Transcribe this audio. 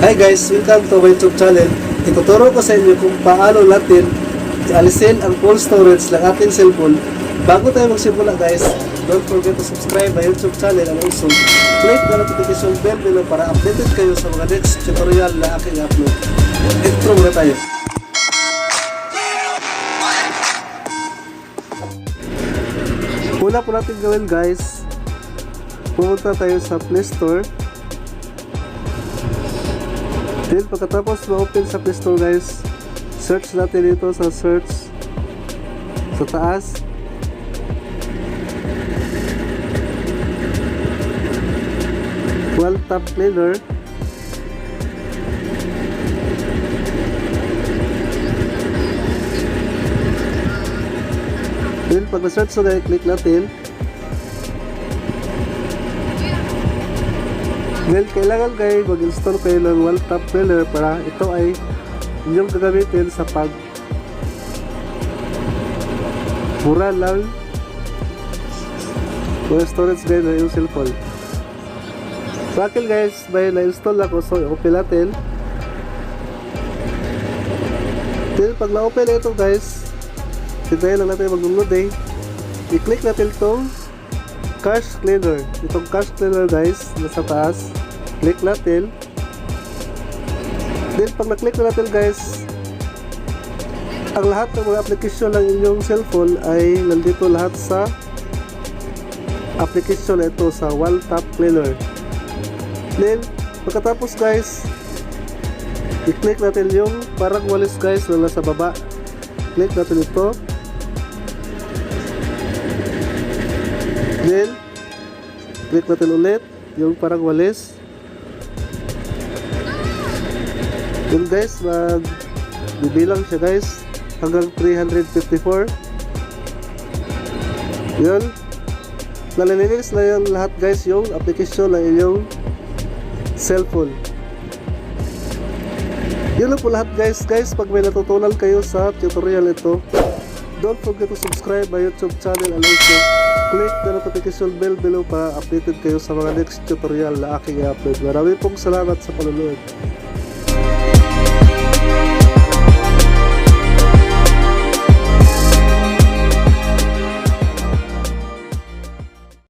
Hi guys, welcome to my YouTube channel. Ituturo ko sa inyo kung paano natin alisin ang full storage ng ating cellphone. Bago tayo magsimula guys, don't forget to subscribe my YouTube channel and also click the notification bell below para updated kayo sa mga next tutorial na aking upload. Intro muna tayo. Una po natin gawin guys, pumunta tayo sa Play Store. Then pagkatapos ma-open sa Play Store guys, search natin dito sa search sa taas. Well tap cleaner. Then pag na-search na click natin. Then, kailangan kayo mag-install kayo ng one tap filler para ito ay inyong gagamitin sa pag mura lang mga storage guys na yung cellphone. Sa akin guys, may na-install ako so i-open natin. Then, pag na-open na ito guys, sintayin lang natin mag-load eh. I-click natin itong cache cleaner. Itong cache cleaner guys, nasa taas. Click natin. Then pag na-click na natin guys, ang lahat ng mga application ng inyong cellphone ay nandito lahat sa application na ito sa One Tap Cleaner. Then, pagkatapos guys, i-click natin yung parang walis guys na nasa baba. Click natin ito. Then, click natin ulit yung parang walis. Yun guys, mag bibilang siya guys hanggang 354. Yun. Nalilinis na yan lahat guys yung application ng inyong cellphone. Yun lang po lahat guys. Guys, pag may natutunan kayo sa tutorial ito, don't forget to subscribe my YouTube channel and click the notification bell below para updated kayo sa mga next tutorial na aking i-upload. Maraming pong salamat sa panonood.